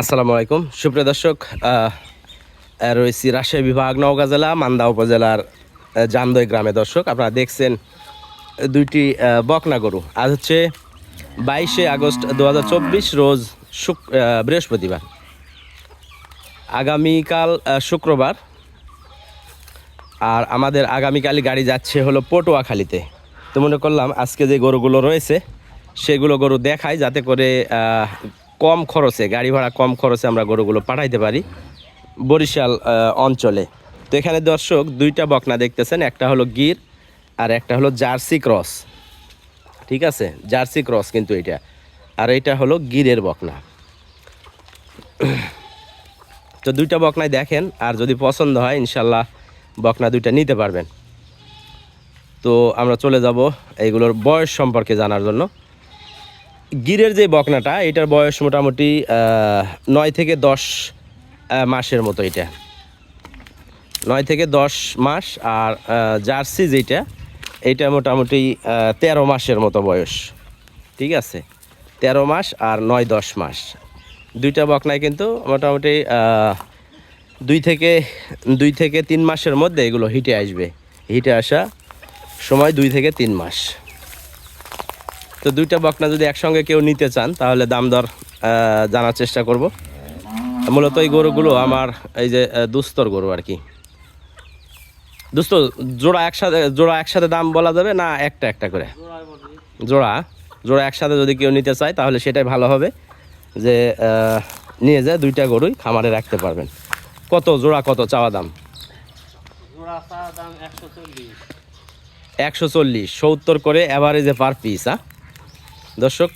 আসসালামু আলাইকুম। সুপ্রিয় দর্শক রয়েছি রাজশাহী বিভাগ নওগাঁ জেলা মান্দা উপজেলার আহ, জামদই গ্রামে। দর্শক আপনারা দেখছেন দুইটি বকনা গরু। আজ হচ্ছে বাইশে আগস্ট দু হাজার চব্বিশ রোজ শুক বৃহস্পতিবার। আগামীকাল শুক্রবার। আর আমাদের আগামীকালই গাড়ি যাচ্ছে হলো পটুয়াখালীতে। তো মনে করলাম আজকে যে গরুগুলো রয়েছে সেগুলো গরু দেখাই যাতে করে কম খরচে, গাড়ি ভাড়া কম খরচে আমরা গরুগুলো পাঠাইতে পারি বরিশাল অঞ্চলে। তো এখানে দর্শক দুইটা বকনা দেখতেছেন, একটা হলো গির আর একটা হলো জার্সি ক্রস। ঠিক আছে? জার্সি ক্রস কিন্তু এটা। আর এটা হলো গিরের বকনা। তো দুইটা বকনাই দেখেন, আর যদি পছন্দ হয়, ইনশাল্লাহ বকনা দুইটা নিতে পারবেন। তো আমরা চলে যাব এইগুলোর বয়স সম্পর্কে জানার জন্য। গিরের যে বকনাটা, এটার বয়স মোটামুটি নয় থেকে দশ মাসের মতো এটা। নয় থেকে দশ মাস, আর জার্সি যেটা এইটা মোটামুটি তেরো মাসের মতো বয়স। ঠিক আছে? তেরো মাস আর নয় দশ মাস। দুইটা বকনায় কিন্তু মোটামুটি দুই থেকে দুই থেকে তিন মাসের মধ্যে এগুলো হিটে আসবে। হিটে আসা সময় দুই থেকে তিন মাস। তো দুইটা বকনা যদি একসঙ্গে কেউ নিতে চান তাহলে দাম দর জানার চেষ্টা করব। মূলত এই গরুগুলো আমার এই যে দুস্তর গরু আর কি। দুস্ত জোড়া একসাথে জোড়া একসাথে দাম বলা যাবে না একটা একটা করে? জোড়া জোড়া একসাথে যদি কেউ নিতে চায় তাহলে সেটাই ভালো হবে যে নিয়ে যায় দুইটা গরুই খামারে রাখতে পারবেন। কত জোড়া কত চাওয়া দাম? একশো চল্লিশ। সত্তর করে অ্যাভারেজে পার পিস হ্যাঁ দর্শক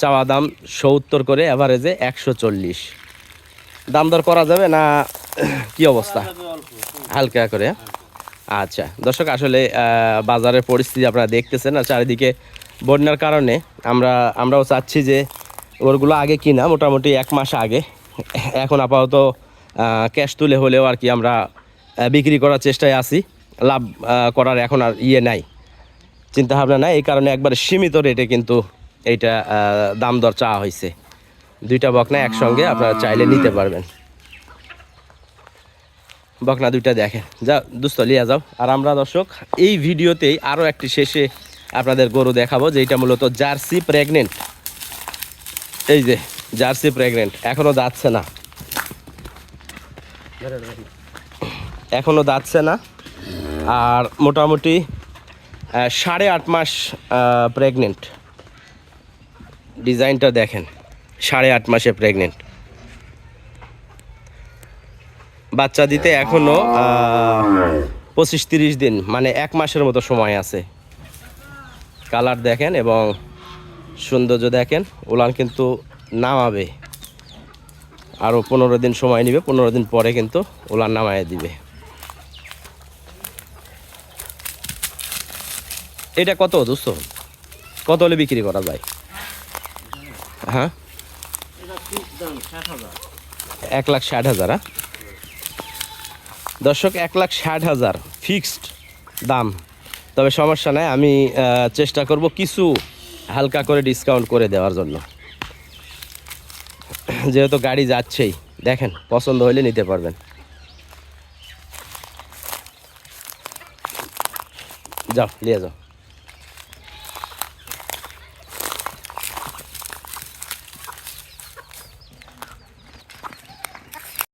চাওয়া দাম সত্তর করে অ্যাভারেজে একশো চল্লিশ। দাম দর করা যাবে না কি অবস্থা? হালকা করে হ্যাঁ? আচ্ছা দর্শক, আসলে বাজারের পরিস্থিতি আপনারা দেখতেছেন আর চারিদিকে বন্যার কারণে আমরা, আমরাও চাচ্ছি যে ওরগুলো আগে কিনা, মোটামুটি এক মাস আগে। এখন আপাতত ক্যাশ তুলে হলেও আর কি আমরা বিক্রি করার চেষ্টায় আছি। লাভ করার এখন আর ইয়ে নাই। চিন্তা ভাবনা নাই, এই কারণে একবার সীমিত রেটে কিন্তু এইটা দাম দর চাওয়া হয়েছে দুইটা বকনা একসঙ্গে আপনারা চাইলে নিতে পারবেন। বকনা দুইটা দেখেন। যা দুস্থ লিয়া যাও। আর আমরা দর্শক, এই ভিডিওতেই আরও একটি শেষে আপনাদের গরু দেখাবো যেটা মূলত জার্সি প্রেগনেন্ট। এই যে, জার্সি প্রেগনেন্ট এখনও যাচ্ছে না। এখনও যাচ্ছে না। আর মোটামুটি সাড়ে আট মাস প্রেগনেন্ট। ডিজাইনটা দেখেন, সাড়ে আট মাসে প্রেগনেন্ট বাচ্চা দিতে এখনও পঁচিশ তিরিশ দিন মানে এক মাসের মতো সময় আছে। কালার দেখেন এবং সৌন্দর্য দেখেন, উলান কিন্তু নামাবে। আরও পনেরো দিন সময় নেবে, পনেরো দিন পরে কিন্তু উলান নামায় দিবে। এটা কত দোস্ত? কত হলে বিক্রি করা যায়? হ্যাঁ? এক লাখ ষাট হাজার হ্যাঁ? দর্শক, এক লাখ ষাট হাজার ফিক্সড দাম। তবে সমস্যা নাই, আমি চেষ্টা করব কিছু হালকা করে ডিসকাউন্ট করে দেওয়ার জন্য। যেহেতু গাড়ি যাচ্ছেই, দেখেন, পছন্দ হলে নিতে পারবেন। যাও, নিয়ে যাও।